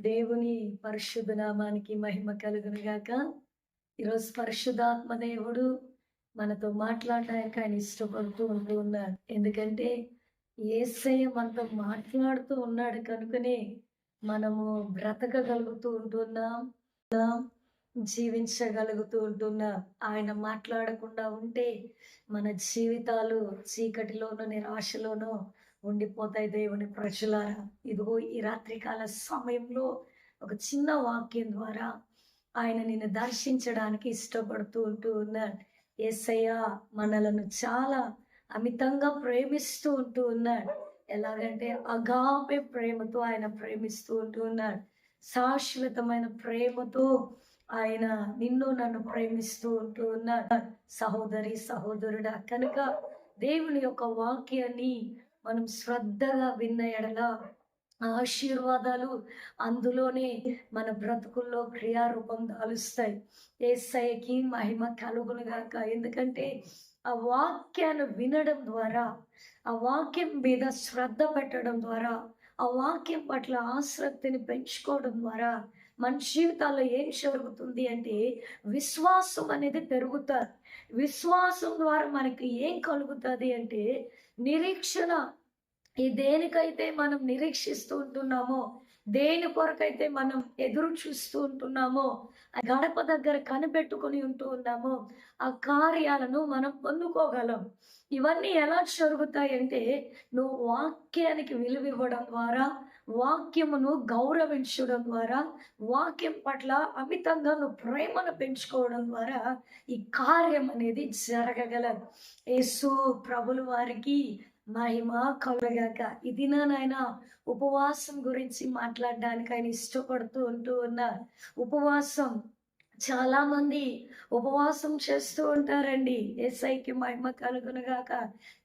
దేవుని పరిశుద్ధ నామానికి మహిమ కలుగును గాక. ఈరోజు పరిశుద్ధాత్మ దేవుడు మనతో మాట్లాడడానికి ఆయన ఇష్టపడుతూ ఉంటూ ఉన్నాడు. ఎందుకంటే ఏసయ్య మనతో మాట్లాడుతూ ఉన్నాడు కనుకనే మనము బ్రతకగలుగుతూ ఉంటున్నాం జీవించగలుగుతూ ఉంటున్నాం. ఆయన మాట్లాడకుండా ఉంటే మన జీవితాలు చీకటిలోనూ నిరాశలోనూ ఉండిపోతాయి దేవుని ప్రజలారా. ఇదిగో ఈ రాత్రికాల సమయంలో ఒక చిన్న వాక్యం ద్వారా ఆయన నిన్ను దర్శించడానికి ఇష్టపడుతూ ఉంటూ ఉన్నాడు. ఏసయ్య మనలను చాలా అమితంగా ప్రేమిస్తూ ఉంటూ ఉన్నాడు. ఎలాగంటే అగాపే ప్రేమతో ఆయన ప్రేమిస్తూ ఉంటూ ఉన్నాడు. శాశ్వతమైన ప్రేమతో ఆయన నిన్ను నన్ను ప్రేమిస్తూ ఉంటూ ఉన్నాడు. సహోదరి సహోదరుడా కనుక దేవుని యొక్క వాక్యాన్ని మనం శ్రద్ధగా విన్న ఎడల ఆశీర్వాదాలు అందులోనే మన బ్రతుకుల్లో క్రియారూపం దాలుస్తాయి. ఏసైకి మహిమ కలుగునుగాక ఎందుకంటే ఆ వాక్యాన్ని వినడం ద్వారా ఆ వాక్యం మీద శ్రద్ధ పెట్టడం ద్వారా ఆ వాక్యం పట్ల ఆసక్తిని పెంచుకోవడం ద్వారా మన జీవితాల్లో ఏం జరుగుతుంది అంటే విశ్వాసం అనేది పెరుగుతుంది. విశ్వాసం ద్వారా మనకి ఏం కలుగుతుంది అంటే నిరీక్షణ ఈ దేనికైతే మనం నిరీక్షిస్తూ ఉంటున్నామో దేని కొరకైతే మనం ఎదురు చూస్తూ ఉంటున్నామో గడప దగ్గర కనిపెట్టుకుని ఉంటూ ఉన్నామో ఆ కార్యాలను మనం పొందుకోగలం. ఇవన్నీ ఎలా జరుగుతాయంటే నువ్వు వాక్యానికి విలువ ఇవ్వడం ద్వారా వాక్యమును గౌరవించడం ద్వారా వాక్యం పట్ల అమితంగా నువ్వు ప్రేమను పెంచుకోవడం ద్వారా ఈ కార్యం అనేది జరగగలదు. యేసు ప్రభులు వారికి మహిమ కలుగాక. ఇది నాయన ఉపవాసం గురించి మాట్లాడడానికి ఆయన ఇష్టపడుతూ ఉంటూ ఉన్నారు. ఉపవాసం చాలా మంది ఉపవాసం చేస్తూ ఉంటారండి. ఎస్ఐకి మహిమ కలుగునుగాక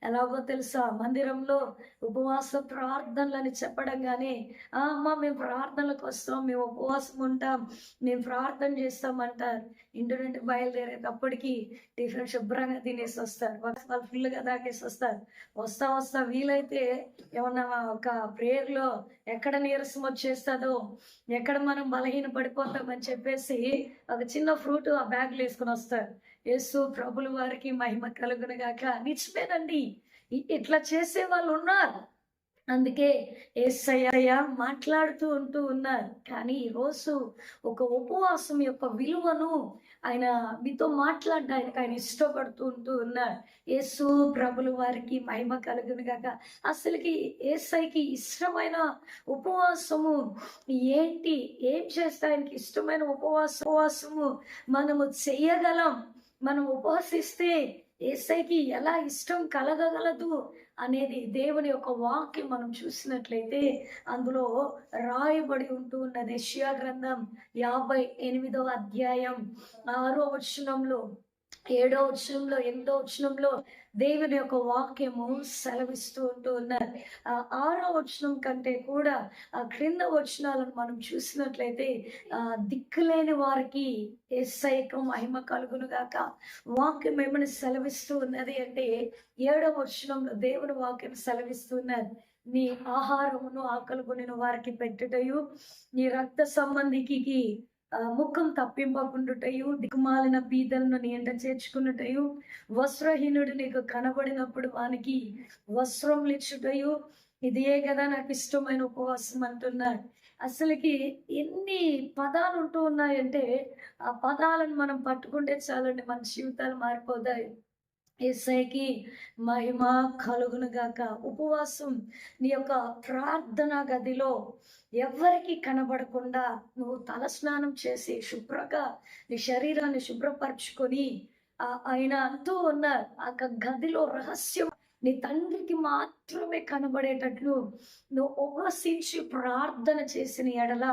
ఎలాగో తెలుసా? మందిరంలో ఉపవాస ప్రార్థనలని చెప్పడం కానీ అమ్మ మేము ప్రార్థనలకు వస్తాం మేము ఉపవాసం ఉంటాం మేము ప్రార్థన చేస్తామంటారు ఇంటి నుండి బయలుదేరేటప్పటికి టిఫిన్ శుభ్రంగా తినేసి వస్తారు. వాళ్ళు ఫుల్గా తాగేసి వస్తారు. వస్తా వస్తా వీలైతే ఏమన్నా ఒక ప్రేయర్లో ఎక్కడ నీరసం వచ్చేస్తుందో ఎక్కడ మనం బలహీన పడిపోతామని చెప్పేసి ఒక చిన్న ఫ్రూట్ ఆ బ్యాగ్లు వేసుకుని వస్తారు. యేసు ప్రభులు వారికి మహిమ కలుగునుగాక నిజమేనండి. ఇట్లా చేసే వాళ్ళు ఉన్నారు. అందుకే ఏసయ్య మాట్లాడుతూ ఉంటూ ఉన్నారు. కానీ ఈరోజు ఒక ఉపవాసం యొక్క విలువను ఆయన మీతో మాట్లాడడానికి ఆయన ఇష్టపడుతూ ఉంటూ ఉన్నారు యేసు ప్రభులు వారికి మహిమ కలుగును కాక అసలుకి ఏసైకి ఇష్టమైన ఉపవాసము ఏంటి? ఏం చేస్తే ఆయనకి ఇష్టమైన ఉపవాస ఉపవాసము మనము చెయ్యగలం మనం ఉపవాసిస్తే ఏసైకి ఎలా ఇష్టం కలగగలదు? అనేది దేవుని యొక్క వాక్యం మనం చూసినట్లయితే అందులో రాయబడి ఉంటూ ఉన్నది. యష్యా గ్రంథం యాభై ఎనిమిదవ అధ్యాయం ఆరో వచనంలో ఏడో వచనంలో ఎనిమిదో వచనంలో దేవుని యొక్క వాక్యము సెలవిస్తూ ఉంటూ ఉన్నారు ఆ ఆరో వచనం కంటే కూడా ఆ క్రింద వచనాలను మనం చూసినట్లయితే ఆ దిక్కులేని వారికి ఎస్ఐక మహిమ కలుగును గాక. వాక్యం ఏమని సెలవిస్తూ ఉన్నది అంటే ఏడో వచనంలో దేవుని వాక్యం సెలవిస్తూ నీ ఆహారమును ఆకలి వారికి పెట్టుటయు నీ రక్త సంబంధికి ముఖం తప్పింపకుండుటయు దిక్కుమాలిన పీదలను నీ ఎంట చేర్చుకున్నటయు వస్త్రహీనుడు నీకు కనబడినప్పుడు వానికి వస్త్రం ఇచ్చుటయు ఇదే కదా నాకు ఇష్టమైన ఉపవాసం అంటున్నాడు అసలుకి ఎన్ని పదాలు ఉంటూ ఉన్నాయంటే ఆ పదాలను మనం పట్టుకుంటే చాలండి మన జీవితాలు మారిపోతాయి. ఏసైకి మహిమ కలుగును గాక. ఉపవాసం నీ యొక్క ప్రార్థన గదిలో ఎవరికి కనబడకుండా నువ్వు తలస్నానం చేసి శుభ్రంగా నీ శరీరాన్ని శుభ్రపరచుకొని ఆ ఆయన అంటూ ఉన్న ఆ గదిలో రహస్యం నీ తండ్రికి మాత్రమే కనబడేటట్లు నువ్వు ఉపవసించి ప్రార్థన చేసిన ఎడల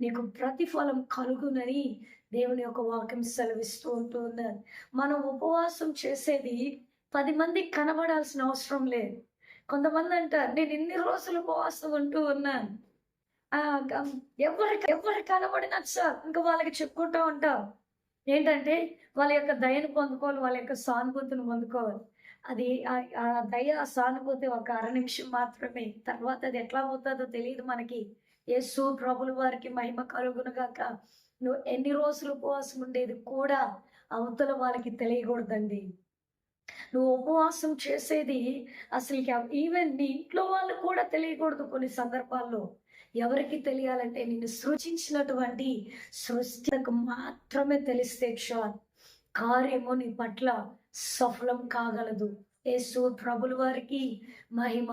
నీకు ప్రతిఫలం కలుగునని దేవుని యొక్క వాక్యం సెలవిస్తూ ఉంటూ ఉన్నారు మనం ఉపవాసం చేసేది పది మందికి కనబడాల్సిన అవసరం లేదు. కొంతమంది అంటారు నేను ఇన్ని రోజులు ఉపవాసం ఉంటూ ఉన్నాను. ఆ, ఎవరు కనబడినా సార్ ఇంకా వాళ్ళకి చెప్పుకుంటూ ఉంటాం. ఏంటంటే వాళ్ళ యొక్క దయను పొందుకోవాలి వాళ్ళ యొక్క సానుభూతిని పొందుకోవాలి. అది ఆ- ఆ దయ ఆ సానుభూతి ఒక అర నిమిషం మాత్రమే. తర్వాత అది ఎట్లా పోతుందో తెలియదు మనకి. యేసు ప్రభుల వారికి మహిమ కలుగునుగాక నువ్వు ఎన్ని రోజులు ఉపవాసం ఉండేది కూడా అవతల వాళ్ళకి తెలియకూడదండి. నువ్వు ఉపవాసం చేసేది అసలు ఈవెన్ నీ ఇంట్లో వాళ్ళు కూడా తెలియకూడదు కొన్ని సందర్భాల్లో. ఎవరికి తెలియాలంటే నిన్ను సృజించినటువంటి సృష్టికి మాత్రమే తెలిస్తే క్షాన్ కార్యము నీ పట్ల సఫలం కాగలదు. యేసు ప్రభుల వారికి మహిమ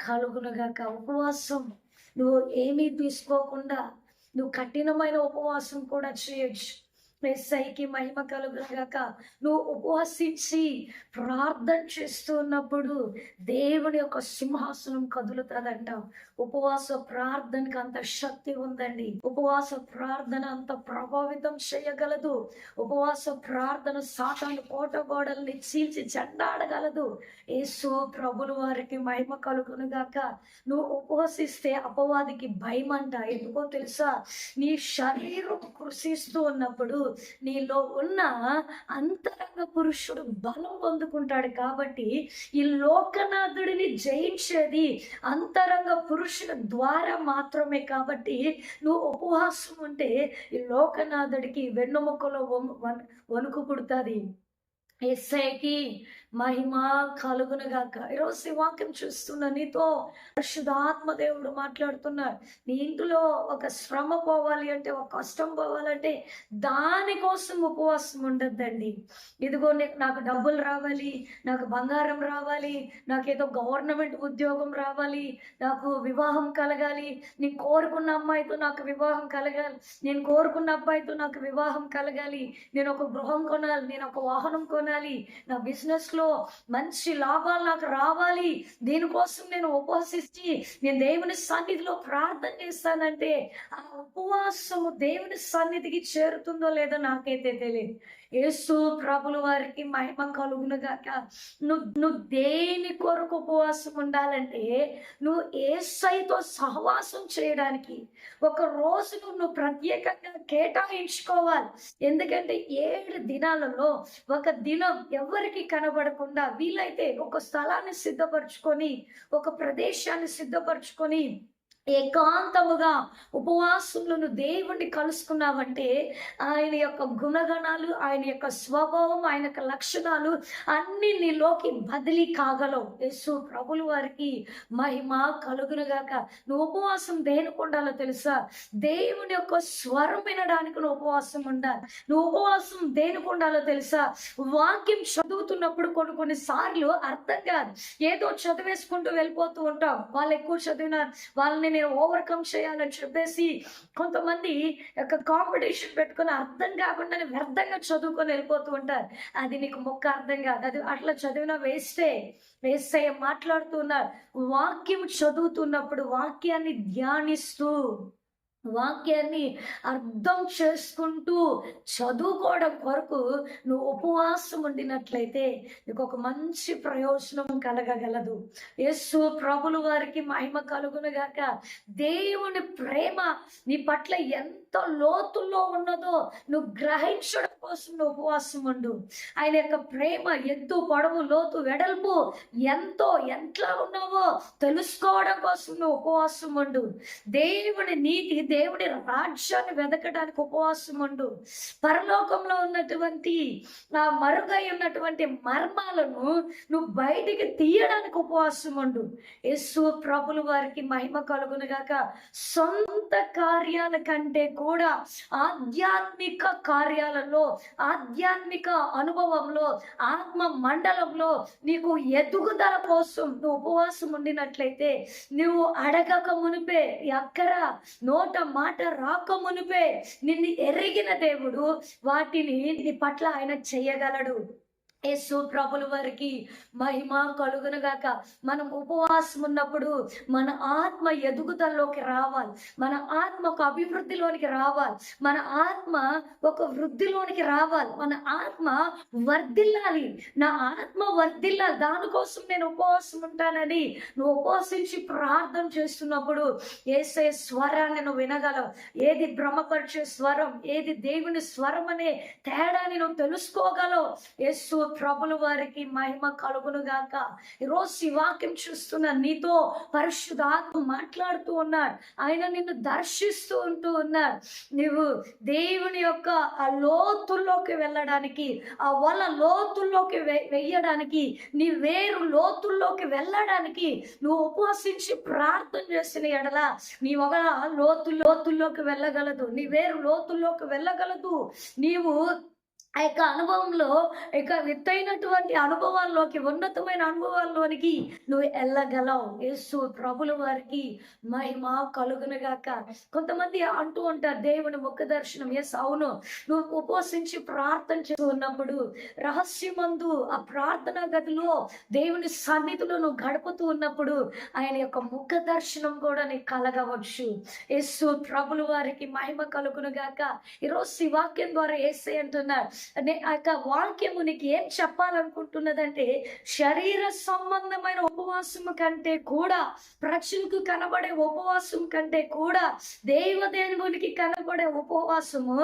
కలుగునగాక ఉపవాసం నువ్వు ఏమీ తీసుకోకుండా నువ్వు కఠినమైన ఉపవాసం కూడా చేయొచ్చు. ఎస్ఐకి మహిమ కలుగునగాక నువ్వు ఉపవాసించి ప్రార్థన చేస్తున్నప్పుడు దేవుని యొక్క సింహాసనం కదులుతుందంట. ఉపవాస ప్రార్థనకి అంత శక్తి ఉందండి. ఉపవాస ప్రార్థన అంత ప్రభావితం చేయగలదు. ఉపవాస ప్రార్థన సాతాను కోట గోడల్ని చీల్చి చెండాడగలదు ఏసో ప్రభులు వారికి మహిమ కలుగునుగాక నువ్వు ఉపవసిస్తే అపవాదికి భయం అంట ఎందుకో తెలుసా? నీ శరీరం కృషిస్తూ ఉన్నప్పుడు నీలో ఉన్న అంతరంగ పురుషుడు బలం పొందుకుంటాడు కాబట్టి ఈ లోకనాథుడిని జయించేది అంతరంగ పురుషుల ద్వారా మాత్రమే కాబట్టి నువ్వు ఉపవాసం ఉంటే ఈ లోకనాథుడికి వెన్నుముకలో వణుకు పుడుతుంది. ఎస్ఐకి మహిమ కలుగునుగాక ఈరోజు ఈ వాక్యం చూస్తున్న నీతో పరిశుధాత్మ దేవుడు మాట్లాడుతున్నాడు. నీ ఇంట్లో ఒక శ్రమ పోవాలి అంటే ఒక కష్టం పోవాలంటే దానికోసం ఉపవాసం ఉండద్దండి. ఇదిగో నాకు డబ్బులు రావాలి నాకు బంగారం రావాలి నాకేదో గవర్నమెంట్ ఉద్యోగం రావాలి నాకు వివాహం కలగాలి. నేను కోరుకున్న అమ్మాయితో నాకు వివాహం కలగాలి. నేను కోరుకున్న అబ్బాయితో నాకు వివాహం కలగాలి. నేను ఒక గృహం కొనాలి నేను ఒక వాహనం కొనాలి. నా బిజినెస్ లో మంచి లాభాలు నాకు రావాలి. దీనికోసం నేను ఉపవసించి నేను దేవుని సన్నిధిలో ప్రార్థన చేస్తానంటే ఆ ఉపవాసము దేవుని సన్నిధికి చేరుతుందో లేదో నాకైతే తెలియదు. యేసు ప్రభుల వారికి మహిమ కలుగునుగాక. నువ్వు నువ్వు దేని కొరకు ఉపవాసం ఉండాలంటే నువ్వు ఏసైతో సహవాసం చేయడానికి. ఒక రోజును నువ్వు ప్రత్యేకంగా కేటాయించుకోవాలి. ఎందుకంటే ఏడు దినాలలో ఒక దినం ఎవరికి కనబడకుండా వీలైతే ఒక స్థలాన్ని సిద్ధపరచుకొని ఒక ప్రదేశాన్ని సిద్ధపరచుకొని ఏకాంతముగా ఉపవాసంలో నువ్వు దేవుణ్ణి కలుసుకున్నావంటే ఆయన యొక్క గుణగణాలు ఆయన యొక్క స్వభావం ఆయన యొక్క లక్షణాలు అన్ని నీలోకి బదిలీ కాగలవు. యేసు ప్రభులు వారికి మహిమ కలుగునుగాక నువ్వు ఉపవాసం దేనికి ఉండాలో తెలుసా? దేవుని యొక్క స్వరం వినడానికి నువ్వు ఉపవాసం ఉండాలి. నువ్వు ఉపవాసం దేనికి ఉండాలో తెలుసా? వాక్యం చదువుతున్నప్పుడు కొన్ని కొన్ని సార్లు అర్థం కాదు. ఏదో చదివేసుకుంటూ వెళ్ళిపోతూ ఉంటాం. వాళ్ళు ఎక్కువ చదివినారు. వాళ్ళని నేను ఓవర్కమ్ చేయాలని చెప్పేసి కొంతమంది యొక్క కాంపిటీషన్ పెట్టుకొని అర్థం కాకుండా వ్యర్థంగా చదువుకొని వెళ్ళిపోతూ ఉంటారు. అది నీకు మొక్క అర్థం కాదు. అది అట్లా చదివిన వేస్టే మాట్లాడుతూ మాట్లాడుతున్నారు వాక్యం చదువుతున్నప్పుడు వాక్యాన్ని ధ్యానిస్తూ వాక్యాన్ని అర్థం చేసుకుంటూ చదువుకోవడం కొరకు నువ్వు ఉపవాసం ఉండినట్లయితే నీకు ఒక మంచి ప్రయోజనం కలగగలదు. యేసు ప్రభుల వారికి మహిమ కలుగునుగాక. దేవుని ప్రేమ నీ పట్ల ఎంత లోతుల్లో ఉన్నదో నువ్వు గ్రహించడం కోసం నువ్వు ఉపవాసం ఉండు. ఆయన యొక్క ప్రేమ ఎత్తు పొడవు లోతు వెడల్పు ఎంతో ఎంతలా ఉన్నావో తెలుసుకోవడం కోసం నువ్వు ఉపవాసం ఉండు. దేవుని నీతి దేవుడి రాజ్యాన్ని వెతకడానికి ఉపవాసం ఉండు. పరలోకంలో ఉన్నటువంటి ఆ మరుగై ఉన్నటువంటి మర్మాలను నువ్వు బయటికి తీయడానికి ఉపవాసం ఉండు. యేసు ప్రభుల వారికి మహిమ కలుగునుగాక సొంత కార్యాల కంటే కూడా ఆధ్యాత్మిక కార్యాలలో ఆధ్యాత్మిక అనుభవంలో ఆత్మ మండలంలో నీకు ఎదుగుదల కోసం నువ్వు ఉపవాసం ఉండినట్లయితే నువ్వు అడగక మునిపే ఎక్కర నోట మాట రాక మునిపే నిన్ను ఎరిగిన దేవుడు వాటిని నీ పట్ల ఆయన చేయగలడు. యేసు ప్రభుల వారికి మహిమ కలుగునుగాక మనం ఉపవాసం ఉన్నప్పుడు మన ఆత్మ ఎదుగుదలలోకి రావాలి. మన ఆత్మ ఒక అభివృద్ధిలోనికి రావాలి. మన ఆత్మ ఒక వృద్ధిలోనికి రావాలి. మన ఆత్మ వర్ధిల్లాలి. నా ఆత్మ వర్ధిల్లాలి. దానికోసం నేను ఉపవాసం ఉంటానని నువ్వు ఉపవాసించి ప్రార్థన చేస్తున్నప్పుడు ఏసే స్వరాన్ని నువ్వు వినగలవు. ఏది భ్రమపరిచే స్వరం ఏది దేవుని స్వరం అనే తేడాని నువ్వు తెలుసుకోగలవు. యేసు ప్రభుల వారికి మహిమ కలుగును గాక. ఈరోజు ఈ వాక్యం చూస్తున్నా నీతో పరిశుద్ధాత్మ మాట్లాడుతూ ఉన్నాడు. ఆయన నిన్ను దర్శిస్తూ ఉంటూ ఉన్నాడు. నువ్వు దేవుని యొక్క ఆ లోతుల్లోకి వెళ్ళడానికి ఆ వల లోతుల్లోకి వె- వెయ్యడానికి నీ వేరు లోతుల్లోకి వెళ్ళడానికి నువ్వు ఉపవసించి ప్రార్థన చేసిన ఎడల నీ ఒక లోతు లోతుల్లోకి వెళ్ళగలదు. నీ వేరు లోతుల్లోకి వెళ్ళగలదు. నీవు ఆ యొక్క అనుభవంలో ఇక విత్తైనటువంటి అనుభవాల్లోకి ఉన్నతమైన అనుభవాల్లోనికి నువ్వు వెళ్ళగలవు యేసు ప్రభుల వారికి మహిమ కలుగునగాక. కొంతమంది అంటూ ఉంటారు దేవుని ముఖ దర్శనం. ఎస్ అవును నువ్వు ఉపవసించి ప్రార్థన చేస్తూ ఉన్నప్పుడు రహస్యమందు ఆ ప్రార్థనా గదిలో దేవుని సన్నిధిలో నువ్వు గడుపుతూ ఉన్నప్పుడు ఆయన యొక్క ముఖ దర్శనం కూడా నీకు కలగవచ్చు. యేసు ప్రభుల వారికి మహిమ కలుగునుగాక. ఈరోజు ఈ వాక్యం ద్వారా ఏసే అంటున్నారు ఆ యొక్క వాక్యము నీకు ఏం చెప్పాలనుకుంటున్నదంటే శరీర సంబంధమైన ఉపవాసం కంటే కూడా ప్రజలకు కనబడే ఉపవాసం కంటే కూడా దేవదేవునికి కనబడే ఉపవాసము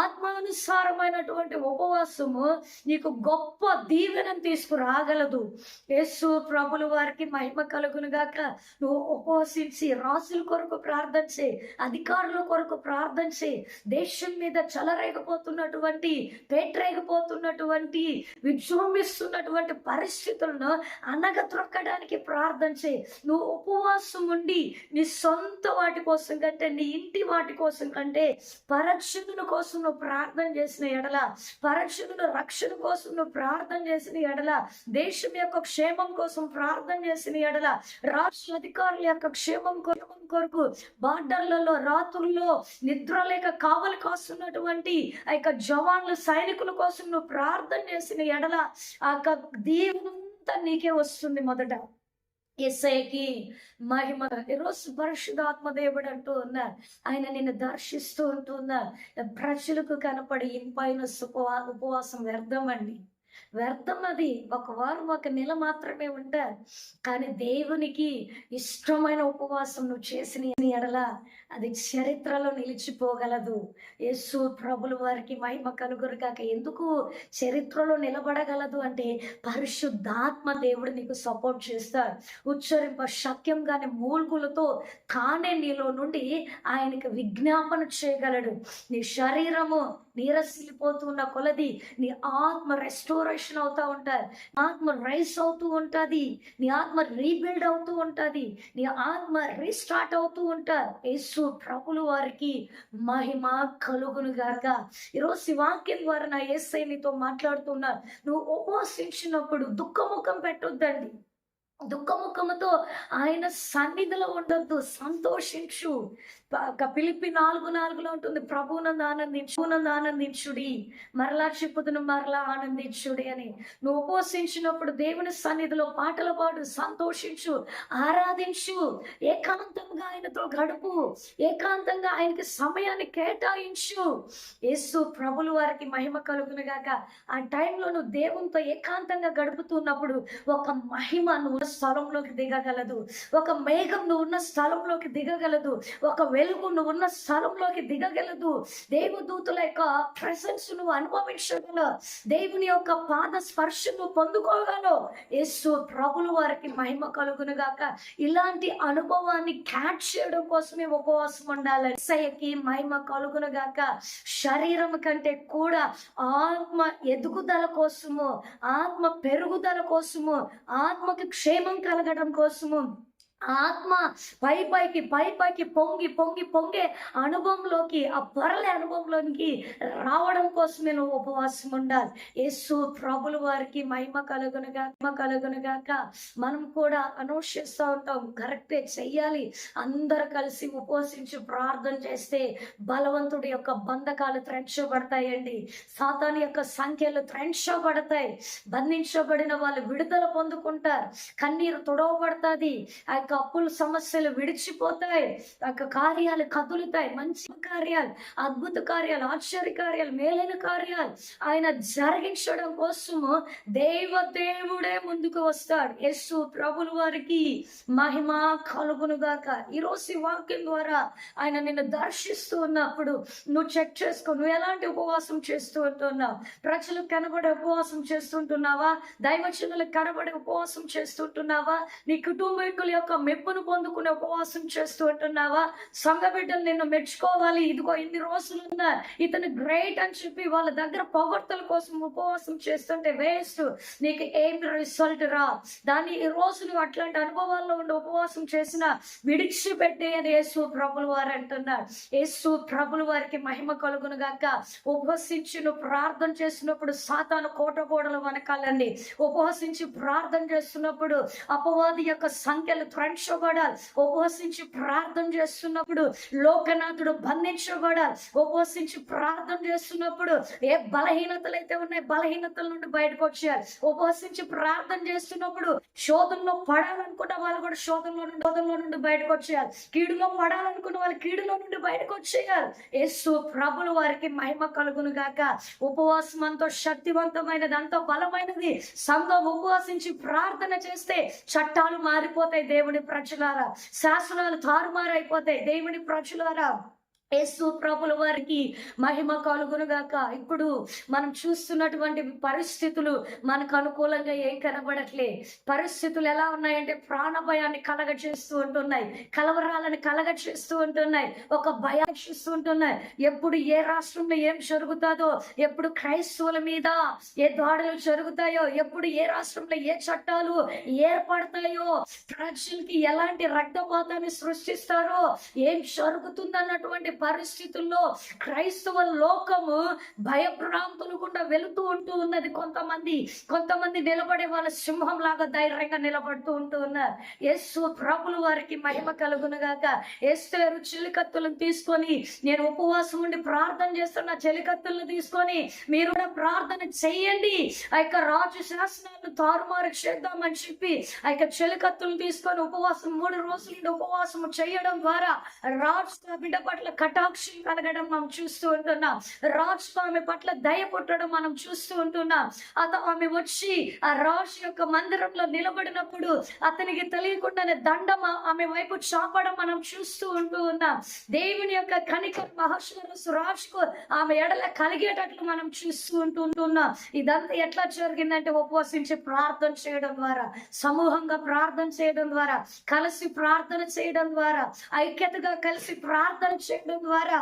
ఆత్మానుసారమైనటువంటి ఉపవాసము నీకు గొప్ప దీవెనం తీసుకురాగలదు. యేసు ప్రభుల వారికి మహిమ కలుగును గాక. నువ్వు ఉపవసించి రాజుల కొరకు ప్రార్థన చేయి అధికారుల కొరకు ప్రార్థన చేయి. దేశం మీద చలరేకపోతున్నటువంటి పెట్టరేగిపోతున్నటువంటి విజృంభిస్తున్నటువంటి పరిస్థితులను అనగత్రొక్కడానికి ప్రార్థన చేయి. నువ్వు ఉపవాసం ఉండి నీ సొంత వాటి కోసం కంటే నీ ఇంటి వాటి కోసం కంటే పరక్షణను కోసం నువ్వు ప్రార్థన చేసిన ఎడల పరక్షణను రక్షణ కోసం నువ్వు ప్రార్థన చేసిన ఎడల దేశం యొక్క క్షేమం కోసం ప్రార్థన చేసిన ఎడల రాష్ట్ర అధికారుల యొక్క క్షేమం కోసం కొరకు బార్డర్లలో రాత్రుల్లో నిద్ర లేక కావలి కాస్తున్నటువంటి ఆ యొక్క జవాన్లు సైనికుల కోసం నువ్వు ప్రార్థన చేసిన ఎడల ఆ యొక్క దీవెనంతా నీకే వస్తుంది మొదట. ఎస్ఐకి మహిమ. ఈరోజు పరిశుధాత్మ దేవుడు అంటూ ఉన్నారు. ఆయన నిన్ను దర్శిస్తూ ఉంటున్నారు ప్రజలకు కనపడి ఇంపైన ఉపవా ఉపవాసం వ్యర్థమండి. వ్యర్థం అది. ఒక వారం ఒక నెల మాత్రమే ఉంటారు. కానీ దేవునికి ఇష్టమైన ఉపవాసం నువ్వు చేసిన ఎడల అది చరిత్రలో నిలిచిపోగలదు. యేసు ప్రభుల వారికి మహిమ కలుగురు కాక ఎందుకు చరిత్రలో నిలబడగలదు అంటే పరిశుద్ధాత్మ దేవుడు నీకు సపోర్ట్ చేస్తారు ఉచ్చరింప శక్యం కాని మూల్గులతో తానే నీలో నుండి ఆయనకు విజ్ఞాపన చేయగలడు. నీ శరీరము నీరసిల్లిపోతున్న కొలది నీ ఆత్మ రెస్టోరేషన్ అవుతా ఉంటారు ఆత్మ రైస్ అవుతూ ఉంటుంది. నీ ఆత్మ రీబిల్డ్ అవుతూ ఉంటుంది. నీ ఆత్మ రీస్టార్ట్ అవుతూ ఉంటారు యేసు ప్రభులు వారికి మహిమ కలుగును గాక. ఈరోజు శివాక్యం ద్వారా నా ఏసై నీతో మాట్లాడుతున్నా నువ్వు ఉపవసించినప్పుడు దుఃఖముఖం పెట్టొద్దండి. దుఃఖముఖముతో ఆయన సన్నిధిలో ఉండొద్దు. సంతోషించు. పిలిపి నాలుగు నాలుగులో ఉంటుంది. ప్రభునందు ఆనందించు ఆనందించుడి. మరలా చెప్పుదును మరలా ఆనందించుడి అని. నువ్వు ఉపవసించినప్పుడు దేవుని సన్నిధిలో పాటల పాడు సంతోషించు ఆరాధించు. ఏకాంతంగా ఆయనతో గడుపు. ఏకాంతంగా ఆయనకి సమయాన్ని కేటాయించు. యేసు ప్రభులు వారికి మహిమ కలుగునుగాక. ఆ టైంలో నువ్వు దేవునితో ఏకాంతంగా గడుపుతున్నప్పుడు ఒక మహిమ నువ్వు ఉన్న స్థలంలోకి దిగగలదు. ఒక మేఘం నువ్వు ఉన్న స్థలంలోకి దిగగలదు. ఒక వెలుగు నువ్వు ఉన్న స్థలంలోకి దిగగలదు. దేవదూతుల యొక్క ప్రెసెన్స్ నువ్వు అనుభవించగలవు దేవుని యొక్క పాద స్పర్శ నువ్వు పొందుకోగలవు. యేసు ప్రభులు వారికి మహిమ కలుగును గాక. ఇలాంటి అనుభవాన్ని క్యాచ్ చేయడం కోసమే ఉపవాసం ఉండాలి. సయకి మహిమ కలుగును గాక. శరీరం కంటే కూడా ఆత్మ ఎదుగుదల కోసము ఆత్మ పెరుగుదల కోసము ఆత్మకి క్షేమం కలగడం కోసము ఆత్మ పై పైకి పై పైకి పొంగి పొంగి పొంగే అనుభవంలోకి ఆ పొరలే అనుభవంలోనికి రావడం కోసమే నువ్వు ఉపవాసం ఉండాలి. యేసు ప్రభుల వారికి మహిమ కలుగునుగా కలుగునుగాక మనం కూడా అనౌన్స్ చేస్తూ ఉంటాం. కరెక్టే చెయ్యాలి. అందరు కలిసి ఉపవసించి ప్రార్థన చేస్తే బలవంతుడి యొక్క బంధకాలు త్రెంచబడతాయండి. సాతాని యొక్క సంఖ్యలు త్రెంచబడతాయి. బంధించబడిన వాళ్ళు విడుదల పొందుకుంటారు. కన్నీరు తుడవబడుతుంది. ఆ యొక్క అప్పుల సమస్యలు విడిచిపోతాయి. ఆ యొక్క కార్యాలు కదులుతాయి. మంచి కార్యాలు అద్భుత కార్యాలు ఆశ్చర్య కార్యాలు మేలైన కార్యాలు ఆయన జరిగించడం కోసము దేవ దేవుడే ముందుకు వస్తాడు. యస్సు ప్రభుల వారికి మహిమ కలుగును గాక. ఈరోజు ఈ వాక్యం ద్వారా ఆయన నిన్ను దర్శిస్తూ ఉన్నప్పుడు నువ్వు చెక్ చేసుకో. నువ్వు ఎలాంటి ఉపవాసం చేస్తూ ఉంటున్నావు? ప్రజలకు కనబడే ఉపవాసం చేస్తుంటున్నావా దైవచనులకు కనబడే ఉపవాసం చేస్తుంటున్నావా నీ కుటుంబీకుల యొక్క మెప్పును పొందుకునే ఉపవాసం చేస్తూ ఉంటున్నావా? సంఘ బిడ్డలు నిన్ను మెచ్చుకోవాలి. ఇదిగో ఇన్ని రోజులున్నా ఇతను గ్రేట్ అని చెప్పి వాళ్ళ దగ్గర పొగడ్తల కోసం ఉపవాసం చేస్తుంటే వేస్ట్ నీకు ఏం రిజల్ట్ రా? దాన్ని ఈ రోజు నువ్వు అట్లాంటి అనుభవాల్లో ఉండి ఉపవాసం చేసిన విడిచిపెట్టే అని యేసు ప్రభులు వారు అంటున్నారు. యేసు ప్రభుల వారికి మహిమ కలుగును గాక. ఉపవసించి నువ్వు ప్రార్థన చేసినప్పుడు సాతాను కోట కోడలు ఉపవసించి ప్రార్థన చేస్తున్నప్పుడు అపవాది యొక్క సంఖ్యలు త్రంచబడాలి ఉపవసించి ప్రార్థన చేస్తున్నప్పుడు లోకనాథుడు బంధించబడాలి. ఉపవసించి ప్రార్థన చేస్తున్నప్పుడు ఏ బలహీనతలు అయితే ఉన్నాయి బలహీనతల నుండి బయటకు వచ్చేయాలి. ఉపవసించి ప్రార్థన చేస్తున్నప్పుడు శోధంలో పడాలనుకున్న వాళ్ళు కూడా శోధంలో నుండి శోధంలో నుండి బయటకు వచ్చేయాలి. కీడులో పడాలనుకున్న వాళ్ళు కీడులో నుండి బయటకు వచ్చేయాలి. యేసు ప్రభుల వారికి మహిమ కలుగును గాక. ఉపవాసం అంతో శక్తివంతమైనది అంతో బలమైనది. సంఘం ఉపవాసించి ప్రార్థన చేస్తే చట్టాలు మారిపోతాయి దేవుని ప్రజలారా శాసనాలు తారుమారైపోతాయి. దేవుని ప్రజలారా యేసు ప్రభుల వారికి మహిమ కలుగునుగాక ఇప్పుడు మనం చూస్తున్నటువంటి పరిస్థితులు మనకు అనుకూలంగా ఏం కనబడట్లే. పరిస్థితులు ఎలా ఉన్నాయంటే ప్రాణ భయాన్ని కలగ చేస్తూ ఉంటున్నాయి. కలవరాలను కలగ చేస్తూ ఉంటున్నాయి. ఒక భయాన్ని చూస్తూ ఉంటున్నాయి. ఎప్పుడు ఏ రాష్ట్రంలో ఏం జరుగుతుందో ఎప్పుడు క్రైస్తవుల మీద ఏ దాడులు జరుగుతాయో ఎప్పుడు ఏ రాష్ట్రంలో ఏ చట్టాలు ఏర్పడతాయో ప్రజలకి ఎలాంటి రక్తపాతాన్ని సృష్టిస్తారో ఏం జరుగుతుందన్నటువంటి పరిస్థితుల్లో క్రైస్తవ లోకము భయభ్రాంతులు గుండా వెళుతూ ఉంటూ ఉన్నది. కొంతమంది కొంతమంది నిలబడే వాళ్ళ సింహం లాగా ధైర్యంగా నిలబడుతూ ఉంటూ ఉన్నారు. యేసు ప్రభులు వారికి మహిమ కలుగునుగాక ఎస్తేరు చెలికత్తులను తీసుకొని నేను ఉపవాసం ఉండి ప్రార్థన చేస్తున్న చెలికత్తులను తీసుకొని మీరు కూడా ప్రార్థన చెయ్యండి. ఆ యొక్క రాజు శాసనాలను తారుమారు చేద్దామని చెప్పి ఆ యొక్క చెలికత్తులను తీసుకొని ఉపవాసం మూడు రోజుల నుండి ఉపవాసం చేయడం ద్వారా రాజు బిడ్డ పట్ల కటాక్షం కలగడం మనం చూస్తూ ఉంటున్నాం. రాజు ఆమె పట్ల దయ పుట్టడం మనం చూస్తూ ఉంటున్నాం. అత ఆమె వచ్చి ఆ రాజు యొక్క మందిరంలో నిలబడినప్పుడు అతనికి తెలియకుండానే దండం ఆమె వైపు చాపడం మనం చూస్తూ ఉంటూ ఉన్నాం. దేవుని యొక్క కనిక మహేశ్వరసు రాజుకు ఆమె ఎడల కలిగేటట్లు మనం చూస్తూ ఉంటుంటున్నాం. ఇదంతా ఎట్లా జరిగిందంటే ఉపవసించి ప్రార్థన చేయడం ద్వారా సమూహంగా ప్రార్థన చేయడం ద్వారా కలిసి ప్రార్థన చేయడం ద్వారా ఐక్యతగా కలిసి ప్రార్థన చేయడం ద్వారా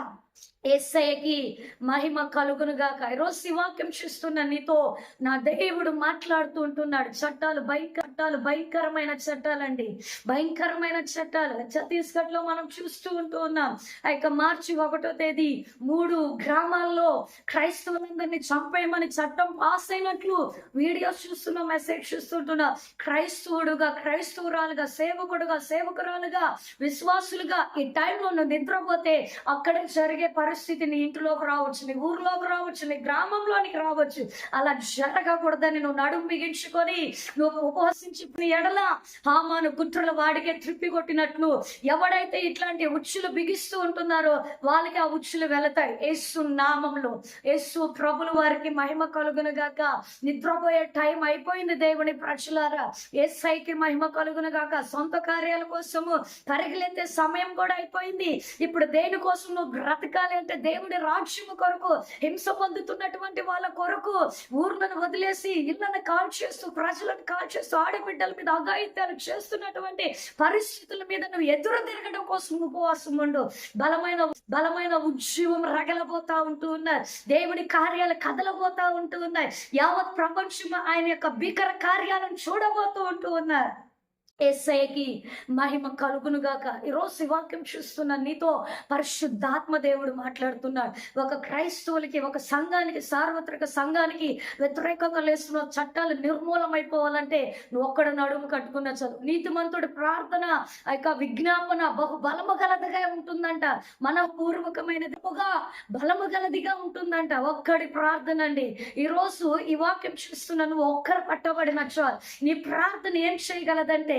ఏసయ్యకి మహిమ కలుగునుగా ఈరోజు శివాక్యం చూస్తున్న నీతో నా దేవుడు మాట్లాడుతూ ఉంటున్నాడు. చట్టాలు భయంకర చట్టాలు భయంకరమైన చట్టాలండి. భయంకరమైన చట్టాలు. ఛత్తీస్గఢ్లో మనం చూస్తూ ఉంటూ ఉన్నాం. ఆ యొక్క మార్చి ఒకటో తేదీ మూడు గ్రామాల్లో క్రైస్తవులందరినీ చంపేయమని చట్టం పాస్ అయినట్లు వీడియోస్ చూస్తున్నా మెసేజ్ చూస్తుంటున్నా. క్రైస్తవుడుగా క్రైస్తవురాలుగా సేవకుడుగా సేవకురాలుగా విశ్వాసులుగా ఈ టైంలో నువ్వు నిద్రపోతే అక్కడ జరిగే పరిస్థితి నీ ఇంటిలోకి రావచ్చు నీ ఊర్లోకి రావచ్చు నీ గ్రామంలోనికి రావచ్చు. అలా జరగకూడదని నువ్వు నడుము బిగించుకొని నువ్వు ఉపవసించి ఎడల హామాను కుట్రల వాడికే త్రిప్పి కొట్టినట్లు ఎవడైతే ఇట్లాంటి ఉచ్చులు బిగిస్తూ ఉంటున్నారో వాళ్ళకి ఆ ఉచ్చులు వెళతాయి. యేసు నామంలో. యేసు ప్రభుల వారికి మహిమ కలుగును గాక నిద్రపోయే టైం అయిపోయింది దేవుని ప్రజలారా. ఏసైకి మహిమ కలుగును గాక సొంత కార్యాల కోసము పరిగెలెత్తే సమయం కూడా అయిపోయింది. ఇప్పుడు దేనికోసం నువ్వు నువ్వు బ్రతకాలి అంటే దేవుడి రాజ్యము కొరకు హింస పొందుతున్నటువంటి వాళ్ళ కొరకు ఊర్లను వదిలేసి ఇళ్ళను కాల్ చేస్తూ ప్రజలను కాల్ చేస్తూ ఆడబిడ్డల మీద అఘాయిత్యాలు చేస్తున్నటువంటి పరిస్థితుల మీద నువ్వు ఎదురు తిరగడం కోసం ఉపవాసం ఉండు. బలమైన బలమైన ఉద్యమం రగలబోతా ఉంటూ ఉన్నారు దేవుడి కార్యాలు కదలబోతా ఉంటూ ఉన్నాయి యావత్ ప్రపంచం ఆయన యొక్క భీకర కార్యాలను చూడబోతూ ఉంటూ ఉన్నారు ఏసయ్యకి మహిమ కలుగును గాక. ఈరోజు ఈ చూస్తున్న నీతో పరిశుద్ధాత్మ దేవుడు మాట్లాడుతున్నాడు. ఒక క్రైస్తవులకి ఒక సంఘానికి సార్వత్రిక సంఘానికి వ్యతిరేకంగా లేస్తున్న చట్టాలు నిర్మూలమైపోవాలంటే నువ్వు ఒక్కడ నడుము కట్టుకున్న చదువు. నీతిమంతుడి ప్రార్థన ఆ యొక్క విజ్ఞాపన బహు బలము గలదిగా ఉంటుందంట. మన పూర్వకమైనదిగా బలము గలదిగా ఉంటుందంట. ఒక్కడి ప్రార్థన అండి. ఈరోజు ఈ వాక్యం చూస్తున్న నువ్వు ఒక్కరు పట్టబడిన చాలు. నీ ప్రార్థన ఏం చేయగలదంటే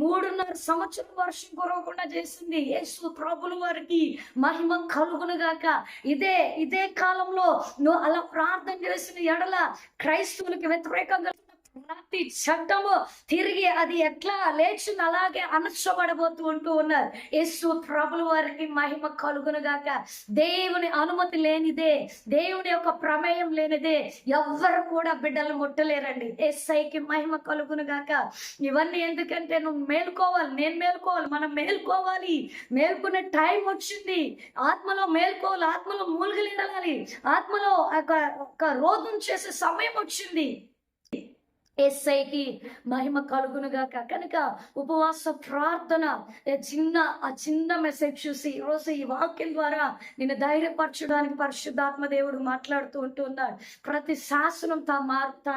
మూడున్నర సంవత్సరం వర్షం కురవకుండా చేసింది. యేసు ప్రభుల వారికి మహిమ కలుగునుగాక ఇదే ఇదే కాలంలో నువ్వు అలా ప్రార్థన చేసిన ఎడల క్రైస్తవులకి వ్యతిరేకంగా ప్రతి చట్టము తిరిగి అది ఎట్లా లేచి అలాగే అనర్చబడబోతూ ఉంటూ ఉన్నారు. యేసు ప్రభుల వారికి మహిమ కలుగును గాక దేవుని అనుమతి లేనిదే దేవుని యొక్క ప్రమేయం లేనిదే ఎవ్వరు కూడా బిడ్డలు ముట్టలేరండి. ఎస్ఐకి మహిమ కలుగును గాక ఇవన్నీ ఎందుకంటే నువ్వు మేల్కోవాలి నేను మేల్కోవాలి మనం మేల్కోవాలి. మేల్కొనే టైం వచ్చింది. ఆత్మలో మేల్కోవాలి ఆత్మలో మూలుగలిడాలి ఆత్మలో ఒక ఒక రోధం చేసే సమయం వచ్చింది. ఎస్ఐకి మహిమ కలుగునుగాక. కనుక ఉపవాస ప్రార్థన చిన్న ఆ చిన్న మెసేజ్ చూసి ఈరోజు ఈ వాక్యం ద్వారా నిన్ను ధైర్యపరచడానికి పరిశుద్ధాత్మ దేవుడు మాట్లాడుతూ ఉంటున్నాడు ప్రతి శాసనం తా మార్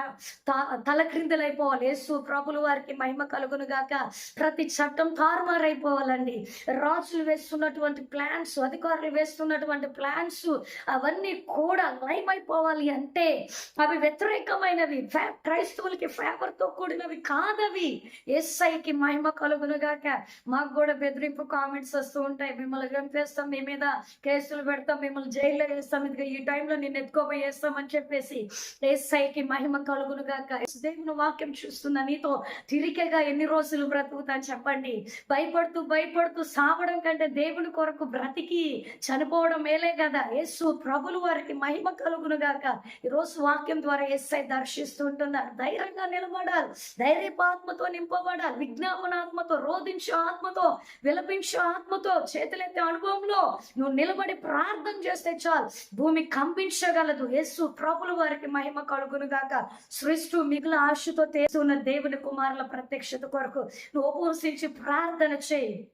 తలక్రిందలైపోవాలి తా- యేసు ప్రభుల వారికి మహిమ కలుగునుగాక. ప్రతి చట్టం తారుమారైపోవాలండి. రాజులు వేస్తున్నటువంటి ప్లాన్స్ అధికారులు వేస్తున్నటువంటి ప్లాన్స్ అవన్నీ కూడా లైవ్ అయిపోవాలి అంటే అవి వ్యతిరేకమైనవి. క్రైస్తవులకి ఫేవర్తో కూడినవి కాదవి. ఎస్ఐకి మహిమ కలుగునుగాక. మాకు కూడా బెదిరింపు కామెంట్స్ వస్తూ ఉంటాయి. మిమ్మల్ని చంపేస్తాం మీ మీద కేసులు పెడతాం మిమ్మల్ని జైల్లో వేస్తాం. ఇదిగా ఈ టైంలో నేను ఎత్తుకోపోయి వేస్తాం అని చెప్పేసి ఎస్ఐకి మహిమ కలుగునుగాక. దేవుని వాక్యం చూస్తున్న నీతో తిరిగేగా ఎన్ని రోజులు బ్రతుకుతాను చెప్పండి. భయపడుతూ భయపడుతూ సావడం కంటే దేవుని కొరకు బ్రతికి చనిపోవడం మేలే కదా. యేసు ప్రభులు వారికి మహిమ కలుగును గాక ఈరోజు వాక్యం ద్వారా ఎస్ఐ దర్శిస్తుంటున్నారు ధైర్యంగా నిలబడాలి. ధైర్యపు ఆత్మతో నింపబడాలి. విజ్ఞాపన ఆత్మతో రోధించు ఆత్మతో విలపించు ఆత్మతో చేతులెత్తే అనుభవంలో నువ్వు నిలబడి ప్రార్థన చేస్తే చాలు. భూమి కంపించగలదు. యేసు ప్రభుల వారికి మహిమ కలుగును గాక. సృష్టి మిగుల ఆశతో తేస్తున్న దేవుని కుమారుల ప్రత్యక్షత కొరకు నువ్వు ఉపవసించి ప్రార్థన చేయి.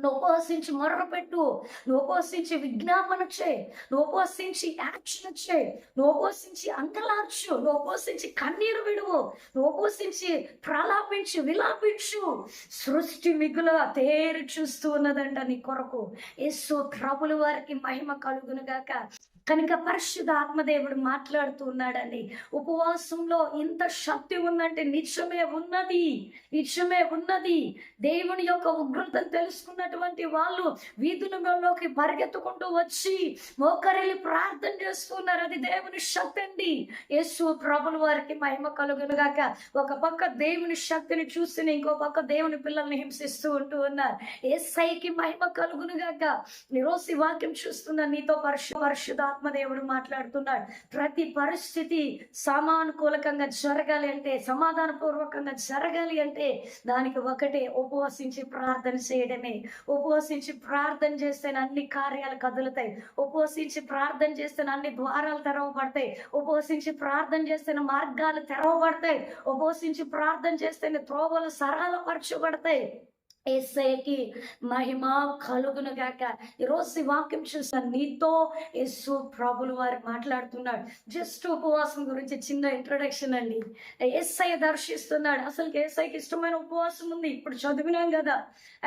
నువ్వు ఉపవసించి మొర్రపెట్టు నువ్వు ఉపవసించి విజ్ఞాపన చేయి. నువ్వు ఉపవసించి యాక్షన్ చేయి. నువ్వు ఉపవసించి అంకలార్చు నువ్వు ఉపవసించి కన్నీరు విడువు. నువ్వు ఉపవసించి ప్రలాపించు విలాపించు. సృష్టి మిగుల తేరి చూస్తూ ఉన్నదంట నీ కొరకు. యేసు ప్రభుల వారికి మహిమ కలుగునుగాక. కనుక పరిశుద్ధ ఆత్మదేవుడు మాట్లాడుతూ ఉన్నాడండి. ఉపవాసంలో ఇంత శక్తి ఉందంటే నిజమే ఉన్నది. నిజమే ఉన్నది. దేవుని యొక్క ఉగ్రతను తెలుసుకున్నటువంటి వాళ్ళు వీధులలోకి పరిగెత్తుకుంటూ వచ్చి మోకరిల్లి ప్రార్థన చేస్తున్నారు. అది దేవుని శక్తి అండి. యేసు ప్రభుల వారికి మహిమ కలుగునుగాక. ఒక పక్క దేవుని శక్తిని చూసి ఇంకో పక్క దేవుని పిల్లల్ని హింసిస్తూ ఉంటూ ఉన్నారు. ఏసైకి మహిమ కలుగునుగాక. ఈరోజు వాక్యం చూస్తున్న నీతో పరిశు పరిశుధాత్మ దేవుడు మాట్లాడుతున్నాడు. ప్రతి పరిస్థితి సమానుకూలకంగా జరగాలి అంటే సమాధాన పూర్వకంగా జరగాలి అంటే దానికి ఒకటే ఉపవసించి ప్రార్థన చేయడమే. ఉపవసించి ప్రార్థన చేస్తే అన్ని కార్యాలు కదులుతాయి. ఉపవసించి ప్రార్థన చేస్తే అన్ని ద్వారాలు తెరవబడతాయి. ఉపవసించి ప్రార్థన చేస్తే మార్గాలు తెరవబడతాయి. ఉపవసించి ప్రార్థన చేస్తేనే త్రోవలు సరళపరచబడతాయి. ఏసయ్యకి మహిమ కలుగును గాక. ఈరోజు ఈ వాక్యం చూసాను నీతో యేసు ప్రభులు వారు మాట్లాడుతున్నాడు. జస్ట్ ఉపవాసం గురించి చిన్న ఇంట్రొడక్షన్ అండి. ఎస్ఐ దర్శిస్తున్నాడు. అసలు ఏసైకి ఇష్టమైన ఉపవాసం ఉంది. ఇప్పుడు చదివినాం కదా.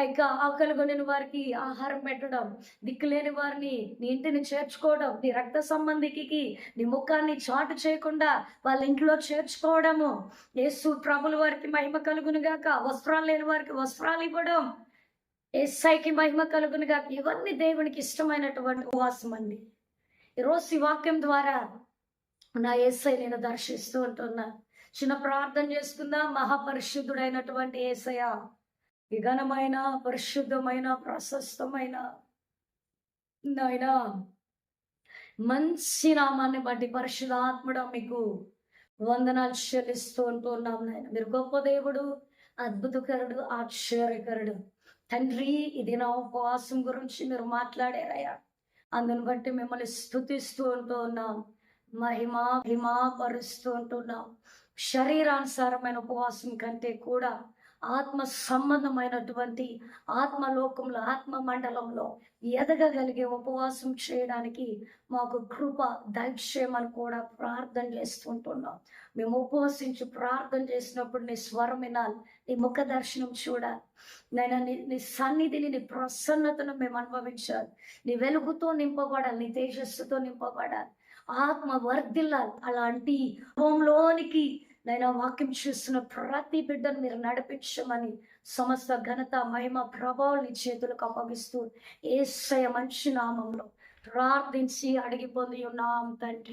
ఇక ఆకలి కొనిన వారికి ఆహారం పెట్టడం దిక్కులేని వారిని నీ ఇంటిని చేర్చుకోవడం నీ రక్త సంబంధికి నీ ముఖాన్ని చాటు చేయకుండా వాళ్ళ ఇంట్లో చేర్చుకోవడము. యేసు ప్రభుల వారికి మహిమ కలుగును గాక. వస్త్రాలు లేని వారికి వస్త్రాలు ఇవ్వడం. ఎస్ఐకి మహిమ కలుగును గాక ఇవన్నీ దేవునికి ఇష్టమైనటువంటి ఉపవాసం అండి. ఈరోజు ఈ వాక్యం ద్వారా నా ఎస్ఐ నేను దర్శిస్తూ ఉంటున్నా. చిన్న ప్రార్థన చేసుకుందా. మహాపరిశుద్ధుడైనటువంటి ఏసయ విఘనమైన పరిశుద్ధమైన ప్రశస్తమైన నాయనా మంచి నామాన్ని బట్టి పరిశుధాత్ముడు మీకు వందనాలు చెల్లిస్తూ ఉంటున్నాం నాయన. మీరు గొప్ప దేవుడు. అద్భుతకరుడు ఆశ్చర్యకరుడు. తండ్రి ఇది నా ఉపవాసం గురించి మీరు మాట్లాడారయ్యా. అందును బట్టి మిమ్మల్ని స్థుతిస్తూ ఉంటూ ఉన్నాం. మహిమా మహిమ పరుస్తూ ఉంటున్నాం శరీరానుసారమైన ఉపవాసం కంటే కూడా ఆత్మ సంబంధమైనటువంటి ఆత్మలోకంలో ఆత్మ మండలంలో ఎదగగలిగే ఉపవాసం చేయడానికి మాకు కృప దైక్షేమని కూడా ప్రార్థన చేస్తుంటున్నాం. మేము ఉపవసించి ప్రార్థన చేసినప్పుడు నీ స్వరం వినాలి నీ ముఖ దర్శనం చూడాలి. నేను నీ నీ సన్నిధిని నీ ప్రసన్నతను మేము అనుభవించాలి. నీ వెలుగుతో నింపబడాలి నీ తేజస్సుతో నింపబడాలి. ఆత్మ వర్ధిల్లాలి. అలాంటి హోంలోనికి నైనా వాక్యం చూస్తున్న ప్రతి బిడ్డను మీరు నడిపించమని సమస్త ఘనత మహిమ ప్రభావం నీ చేతులకు అప్పగిస్తూ ఏసయ మంచి నామంలో ప్రార్థించి అడిగి పొంది ఉన్నాం తండ్రి.